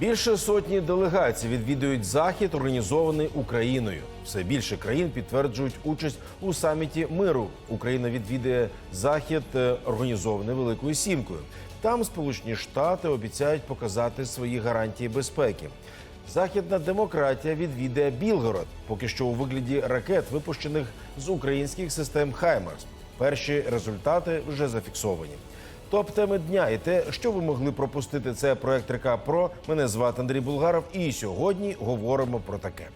Більше сотні делегацій відвідують захід, організований Україною. Все більше країн підтверджують участь у саміті миру. Україна відвідує захід, е, організований Великою Сімкою. Там Сполучені Штати обіцяють показати свої гарантії безпеки. Західна демократія відвідає Білгород, поки що у вигляді ракет, випущених з українських систем Хаймерс. Перші результати вже зафіксовані. Топ теми дня і те, що ви могли пропустити, це проект Река Про. Мене звати Андрій Булгаров. І сьогодні говоримо про таке.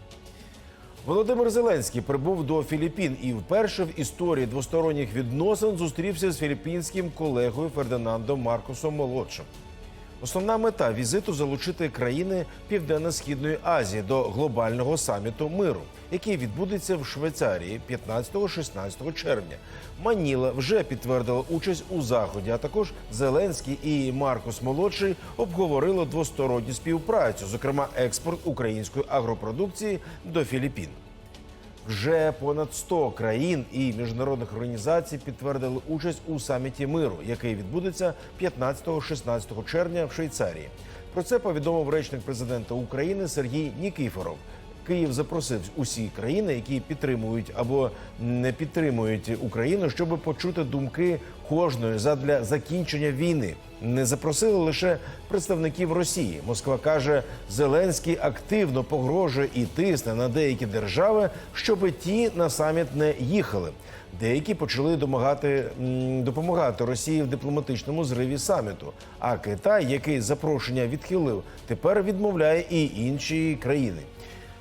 Володимир Зеленський прибув до Філіппін і вперше в історії двосторонніх відносин зустрівся з філіппінським колегою Фердинандом Маркосом Молодшим. Основна мета візиту залучити країни Південно-Східної Азії до глобального саміту миру, який відбудеться в Швейцарії 15-16 червня. Маніла вже підтвердила участь у заході. А також Зеленський і Маркос Молодший обговорили двосторонню співпрацю, зокрема експорт української агропродукції до Філіппін. Вже понад 100 країн і міжнародних організацій підтвердили участь у саміті миру, який відбудеться 15-16 червня в Швейцарії. Про це повідомив речник президента України Сергій Нікіфоров. Київ запросив усі країни, які підтримують або не підтримують Україну, щоб почути думки кожної задля закінчення війни. Не запросили лише представників Росії. Москва каже, Зеленський активно погрожує і тисне на деякі держави, щоб ті на саміт не їхали. Деякі почали домагати допомагати Росії в дипломатичному зриві саміту. А Китай, який запрошення відхилив, тепер відмовляє і інші країни.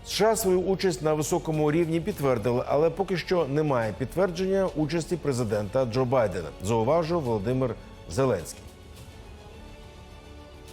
США свою участь на високому рівні підтвердили, але поки що немає підтвердження участі президента Джо Байдена. Зауважив Володимир Зеленський.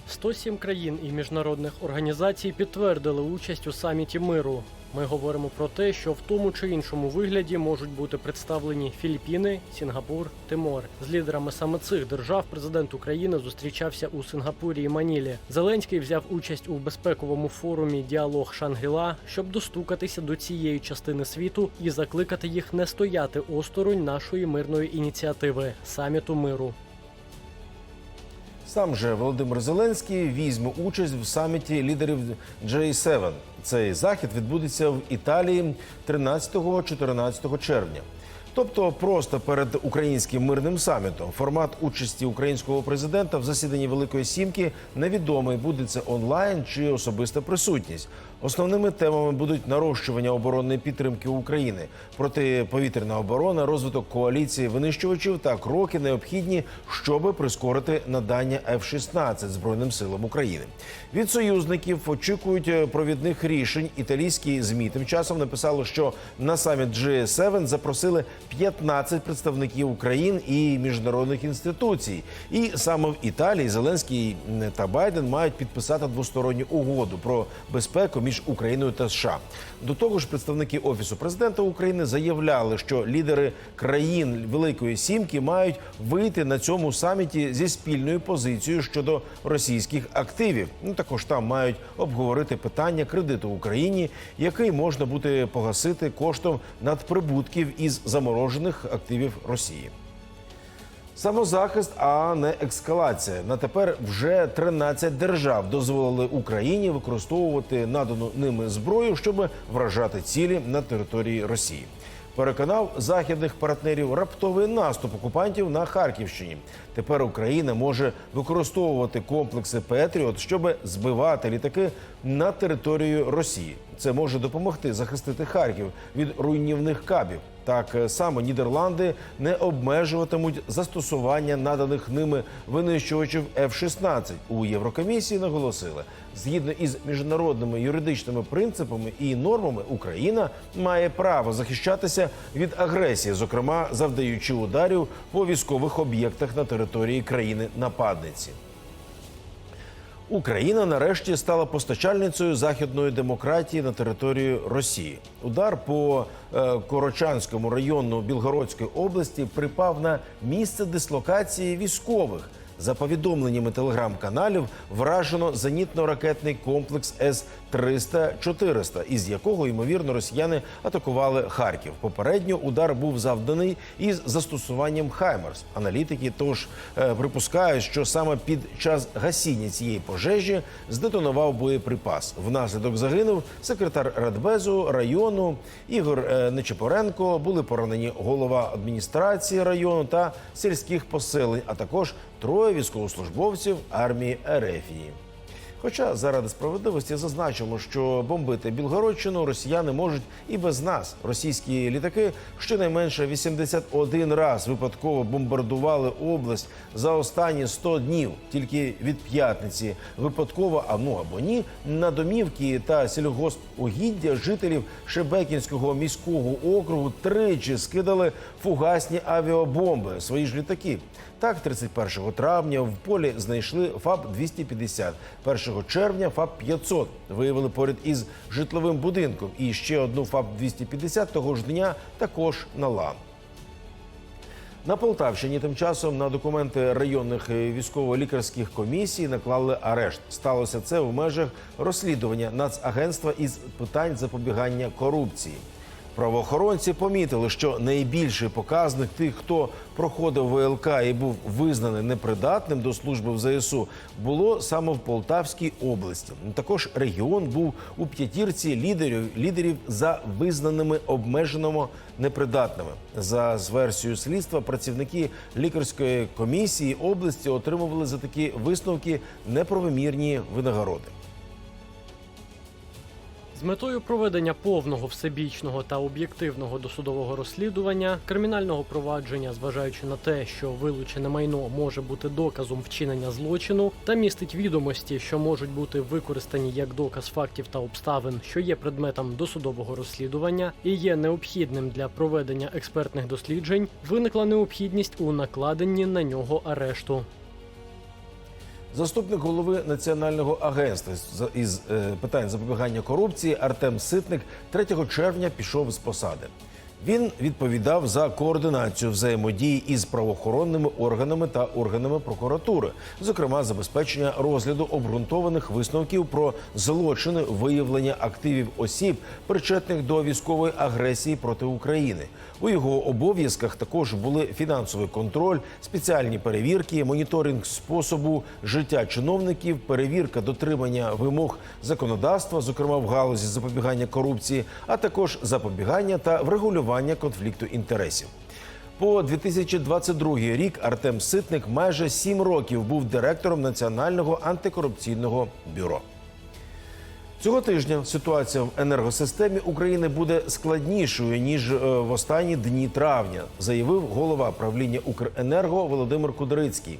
107 країн і міжнародних організацій підтвердили участь у саміті миру. Ми говоримо про те, що в тому чи іншому вигляді можуть бути представлені Філіппіни, Сінгапур, Тимор. З лідерами саме цих держав президент України зустрічався у Сингапурі і Манілі. Зеленський взяв участь у безпековому форумі Діалог Шангріла, щоб достукатися до цієї частини світу і закликати їх не стояти осторонь нашої мирної ініціативи саміту миру. Сам же Володимир Зеленський візьме участь в саміті лідерів J7. Цей захід відбудеться в Італії 13-14 червня. Тобто просто перед українським мирним самітом формат участі українського президента в засіданні Великої Сімки невідомий буде це онлайн чи особиста присутність. Основними темами будуть нарощування оборонної підтримки України, протиповітряна оборона, розвиток коаліції винищувачів та кроки необхідні, щоб прискорити надання F-16 збройним силам України. Від союзників очікують провідних рішень. Італійські змі тим часом написали, що на саміт G7 запросили 15 представників Україн і міжнародних інституцій. І саме в Італії Зеленський та Байден мають підписати двосторонню угоду про безпеку між Україною та США. До того ж, представники офісу президента України заявляли, що лідери країн Великої Сімки мають вийти на цьому саміті зі спільною позицією щодо російських активів. Ну також там мають обговорити питання кредиту Україні, який можна буде погасити коштом надприбутків із заморожених активів Росії. Самозахист, а не ескалація. На тепер вже 13 держав дозволили Україні використовувати надану ними зброю, щоб вражати цілі на території Росії. Переконав західних партнерів раптовий наступ окупантів на Харківщині. Тепер Україна може використовувати комплекси Петріот, щоб збивати літаки на територію Росії. Це може допомогти захистити Харків від руйнівних кабів. Так само Нідерланди не обмежуватимуть застосування наданих ними винищувачів F-16. У Єврокомісії наголосили, згідно із міжнародними юридичними принципами і нормами, Україна має право захищатися від агресії, зокрема завдаючи ударів по військових об'єктах на території країни-нападниці. Україна нарешті стала постачальницею західної демократії на територію Росії. Удар по е, Корочанському району Білгородської області припав на місце дислокації військових. За повідомленнями телеграм-каналів, вражено зенітно-ракетний комплекс С 300-400, із якого ймовірно росіяни атакували Харків. Попередньо удар був завданий із застосуванням Хаймерс. Аналітики тож е, припускають, що саме під час гасіння цієї пожежі здетонував боєприпас. Внаслідок загинув секретар Радбезу району Ігор е, Нечипоренко. Були поранені голова адміністрації району та сільських поселень, а також троє військовослужбовців армії Ерефії. Хоча заради справедливості зазначимо, що бомбити Білгородщину росіяни можуть і без нас. Російські літаки щонайменше 81 раз випадково бомбардували область за останні 100 днів. Тільки від п'ятниці випадково, а ну або ні, на домівки та сільгоспугіддя жителів Шебекінського міського округу тричі скидали фугасні авіабомби свої ж літаки. Так, 31 травня в полі знайшли ФАП 250 1 червня ФАП 500 виявили поряд із житловим будинком. І ще одну ФАП 250 того ж дня також на лан. На Полтавщині тим часом на документи районних е, військово-лікарських комісій наклали арешт. Сталося це в межах розслідування Нацагентства із питань запобігання корупції. Правоохоронці помітили, що найбільший показник тих, хто проходив ВЛК і був визнаний непридатним до служби в ЗСУ, було саме в Полтавській області. Також регіон був у п'ятірці лідерів лідерів за визнаними обмеженими непридатними. За з версією слідства, працівники лікарської комісії області отримували за такі висновки неправомірні винагороди. З метою проведення повного всебічного та об'єктивного досудового розслідування кримінального провадження, зважаючи на те, що вилучене майно може бути доказом вчинення злочину та містить відомості, що можуть бути використані як доказ фактів та обставин, що є предметом досудового розслідування і є необхідним для проведення експертних досліджень, виникла необхідність у накладенні на нього арешту. Заступник голови національного агентства із е, питань запобігання корупції Артем Ситник 3 червня пішов з посади. Він відповідав за координацію взаємодії із правоохоронними органами та органами прокуратури, зокрема забезпечення розгляду обґрунтованих висновків про злочини виявлення активів осіб, причетних до військової агресії проти України. У його обов'язках також були фінансовий контроль, спеціальні перевірки, моніторинг способу життя чиновників, перевірка дотримання вимог законодавства, зокрема в галузі запобігання корупції, а також запобігання та врегулювання конфлікту інтересів. По 2022 рік Артем Ситник майже сім років був директором Національного антикорупційного бюро. Цього тижня ситуація в енергосистемі України буде складнішою ніж е, в останні дні травня, заявив голова правління Укренерго Володимир Кудрицький.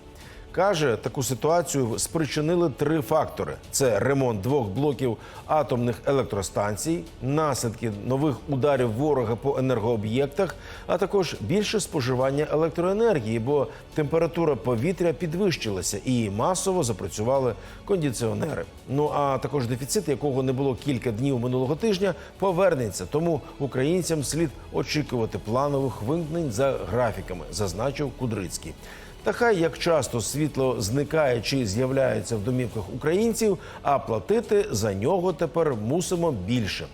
Каже, таку ситуацію спричинили три фактори: це ремонт двох блоків атомних електростанцій, наслідки нових ударів ворога по енергооб'єктах, а також більше споживання електроенергії, бо температура повітря підвищилася і масово запрацювали кондиціонери. Ну а також дефіцит, якого не було кілька днів минулого тижня, повернеться. Тому українцям слід очікувати планових вимкнень за графіками, зазначив Кудрицький. Та хай як часто світло зникає чи з'являється в домівках українців, а платити за нього тепер мусимо більше.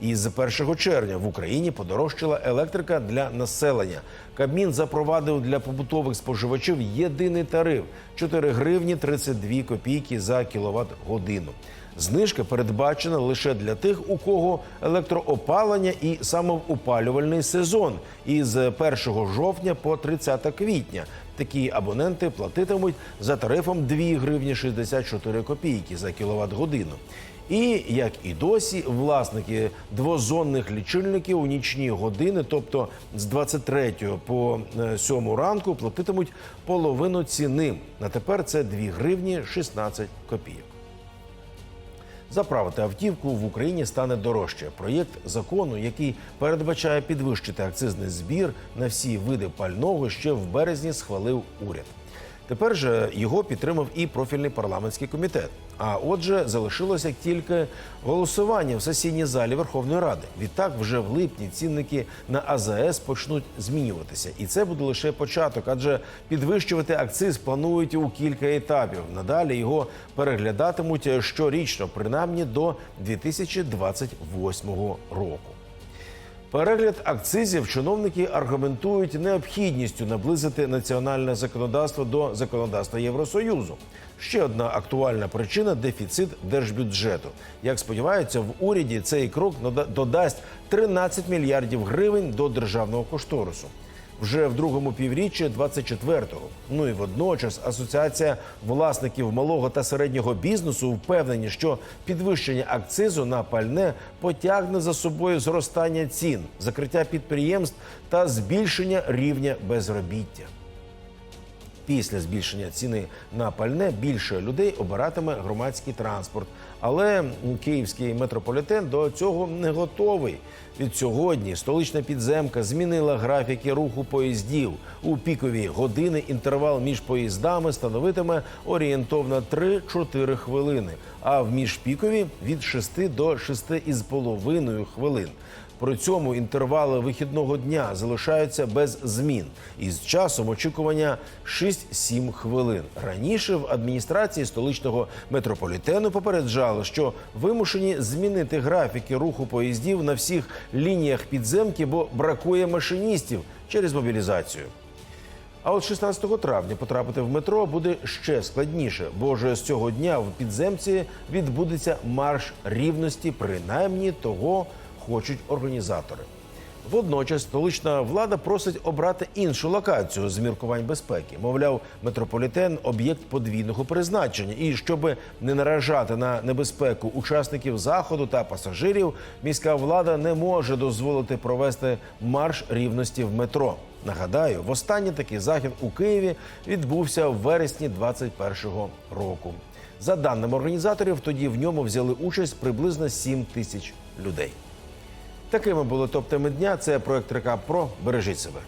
І з 1 червня в Україні подорожчала електрика для населення. Кабмін запровадив для побутових споживачів єдиний тариф 4 гривні 32 копійки за кіловат годину. Знижка передбачена лише для тих, у кого електроопалення і самоопалювальний сезон із 1 жовтня по 30 квітня. Такі абоненти платитимуть за тарифом 2 гривні 64 копійки за кіловат годину. І як і досі, власники двозонних лічильників у нічні години, тобто з 23 по е, 7 ранку, платитимуть половину ціни. На тепер це 2 гривні 16 копійок. Заправити автівку в Україні стане дорожче. Проєкт закону, який передбачає підвищити акцизний збір на всі види пального, ще в березні схвалив уряд. Тепер же його підтримав і профільний парламентський комітет. А отже, залишилося тільки голосування в сесійній залі Верховної Ради. Відтак, вже в липні цінники на АЗС почнуть змінюватися, і це буде лише початок, адже підвищувати акциз планують у кілька етапів. Надалі його переглядатимуть щорічно, принаймні до 2028 року. Перегляд акцизів чиновники аргументують необхідністю наблизити національне законодавство до законодавства Євросоюзу. Ще одна актуальна причина дефіцит держбюджету. Як сподіваються, в уряді цей крок дода- додасть 13 мільярдів гривень до державного кошторису. Вже в другому півріччі 24-го. Ну і водночас асоціація власників малого та середнього бізнесу впевнені, що підвищення акцизу на пальне потягне за собою зростання цін, закриття підприємств та збільшення рівня безробіття. Після збільшення ціни на пальне більше людей обиратиме громадський транспорт. Але київський метрополітен до цього не готовий. Від сьогодні столична підземка змінила графіки руху поїздів. У пікові години інтервал між поїздами становитиме орієнтовно 3-4 хвилини, а в міжпікові від 6 до 6,5 хвилин. При цьому інтервали вихідного дня залишаються без змін. Із часом очікування 6-7 хвилин. Раніше в адміністрації столичного метрополітену попереджали, що вимушені змінити графіки руху поїздів на всіх лініях підземки, бо бракує машиністів через мобілізацію. А от 16 травня потрапити в метро буде ще складніше, бо вже з цього дня в підземці відбудеться марш рівності, принаймні того хочуть організатори. Водночас столична влада просить обрати іншу локацію з міркувань безпеки. Мовляв, метрополітен об'єкт подвійного призначення. І щоб не наражати на небезпеку учасників заходу та пасажирів, міська влада не може дозволити провести марш рівності в метро. Нагадаю, востаннє такий захід у Києві відбувся в вересні 2021 року. За даними організаторів, тоді в ньому взяли участь приблизно 7 тисяч людей. Такими були топ-теми дня. Це проект Рекап Про. Бережіть себе.